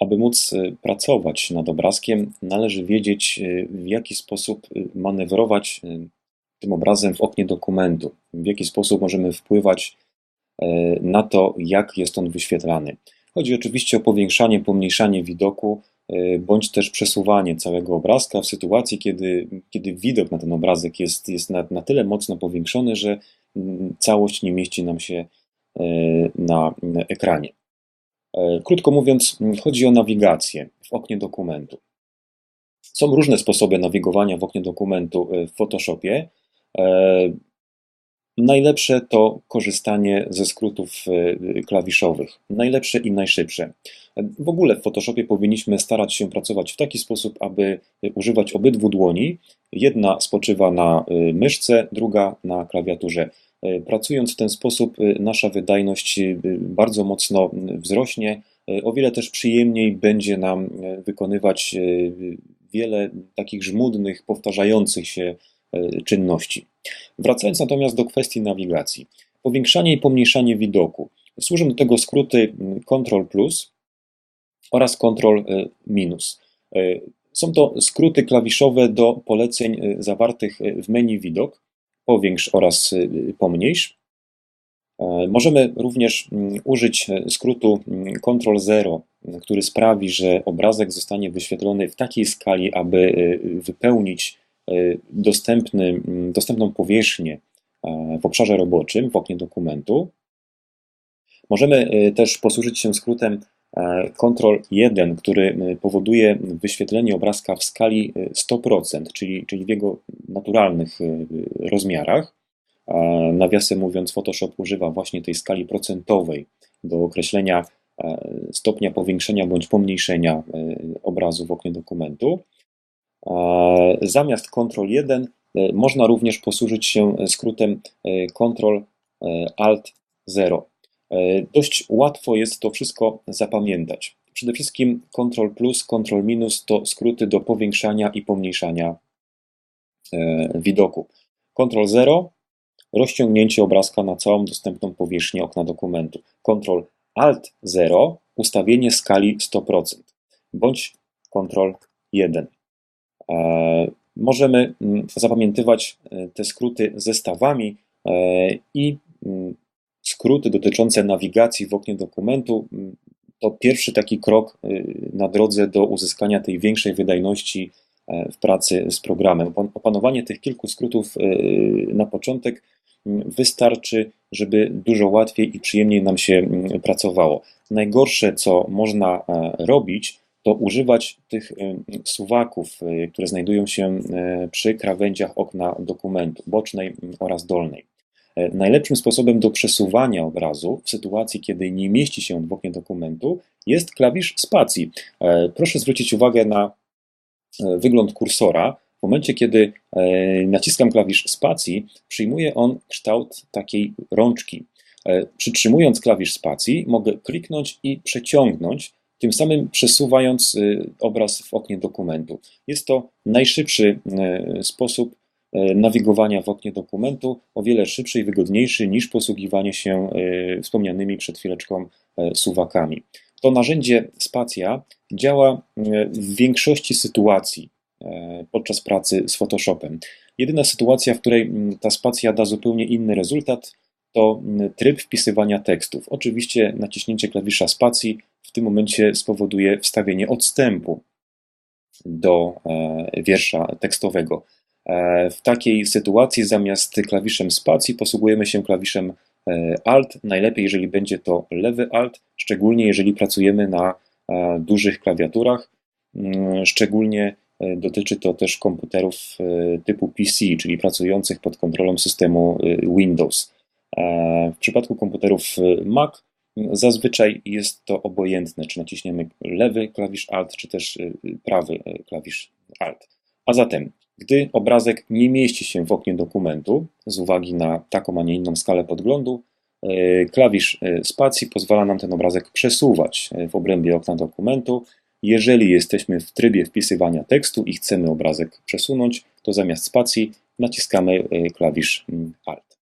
Aby móc pracować nad obrazkiem, należy wiedzieć, w jaki sposób manewrować tym obrazem w oknie dokumentu, w jaki sposób możemy wpływać na to, jak jest on wyświetlany. Chodzi oczywiście o powiększanie, pomniejszanie widoku, bądź też przesuwanie całego obrazka w sytuacji, kiedy, kiedy widok na ten obrazek jest, jest na, na tyle mocno powiększony, że mm, całość nie mieści nam się na ekranie. E, krótko mówiąc, chodzi o nawigację w oknie dokumentu. Są różne sposoby nawigowania w oknie dokumentu w Photoshopie. Najlepsze to korzystanie ze skrótów e, klawiszowych. Najlepsze i najszybsze. W ogóle w Photoshopie powinniśmy starać się pracować w taki sposób, aby używać obydwu dłoni. Jedna spoczywa na e, myszce, druga na klawiaturze. E, pracując w ten sposób, nasza wydajność bardzo mocno wzrośnie. O wiele też przyjemniej będzie nam wykonywać wiele takich żmudnych, powtarzających się E, czynności. Wracając natomiast do kwestii nawigacji. Powiększanie i pomniejszanie widoku. Służą do tego skróty Ctrl plus oraz Ctrl e, minus. E, są to skróty klawiszowe do poleceń zawartych w menu widok, powiększ oraz pomniejsz. Możemy również użyć skrótu Ctrl 0, który sprawi, że obrazek zostanie wyświetlony w takiej skali, aby wypełnić E, dostępny, mm, dostępną powierzchnię e, w obszarze roboczym, w oknie dokumentu. Możemy e, też posłużyć się skrótem Ctrl 1, który powoduje wyświetlenie obrazka w skali 100%, czyli, czyli w jego naturalnych rozmiarach. Nawiasem mówiąc, Photoshop używa właśnie tej skali procentowej do określenia stopnia powiększenia bądź pomniejszenia obrazu w oknie dokumentu. Zamiast Ctrl 1 e, można również posłużyć się skrótem e, Ctrl e, Alt 0. Dość łatwo jest to wszystko zapamiętać. Przede wszystkim Ctrl plus, Ctrl minus to skróty do powiększania i pomniejszania widoku. Ctrl 0 rozciągnięcie obrazka na całą dostępną powierzchnię okna dokumentu. Ctrl Alt 0 ustawienie skali 100% bądź Ctrl 1. E, możemy mm, zapamiętywać e, te skróty zestawami e, i mm, skróty dotyczące nawigacji w oknie dokumentu mm, to pierwszy taki krok na drodze do uzyskania tej większej wydajności w pracy z programem. Opanowanie tych kilku skrótów na początek wystarczy, żeby dużo łatwiej i przyjemniej nam się pracowało. Najgorsze, co można robić, to używać tych suwaków, y, które znajdują się y, przy krawędziach okna dokumentu bocznej oraz dolnej. E, najlepszym sposobem do przesuwania obrazu w sytuacji, kiedy nie mieści się w oknie dokumentu, jest klawisz spacji. E, proszę zwrócić uwagę na e, wygląd kursora. W momencie, kiedy naciskam klawisz spacji, przyjmuje on kształt takiej rączki. Przytrzymując klawisz spacji, mogę kliknąć i przeciągnąć tym samym przesuwając y, obraz w oknie dokumentu. Jest to najszybszy y, sposób nawigowania w oknie dokumentu, o wiele szybszy i wygodniejszy niż posługiwanie się wspomnianymi przed chwileczką suwakami. To narzędzie Spacja działa w większości sytuacji podczas pracy z Photoshopem. Jedyna sytuacja, w której ta spacja da zupełnie inny rezultat, to tryb wpisywania tekstów. Oczywiście naciśnięcie klawisza spacji w tym momencie spowoduje wstawienie odstępu do e, wiersza tekstowego. E, w takiej sytuacji zamiast klawiszem spacji posługujemy się klawiszem e, Alt. Najlepiej, jeżeli będzie to lewy Alt, szczególnie jeżeli pracujemy na dużych klawiaturach. Mm, szczególnie dotyczy to też komputerów typu PC, czyli pracujących pod kontrolą systemu Windows. W przypadku komputerów Mac Zazwyczaj jest to obojętne, czy naciśniemy lewy klawisz Alt, czy też prawy klawisz Alt. A zatem, gdy obrazek nie mieści się w oknie dokumentu, z uwagi na taką, a nie inną skalę podglądu, y, klawisz spacji pozwala nam ten obrazek przesuwać w obrębie okna dokumentu. Jeżeli jesteśmy w trybie wpisywania tekstu i chcemy obrazek przesunąć, to zamiast spacji naciskamy klawisz mm, Alt.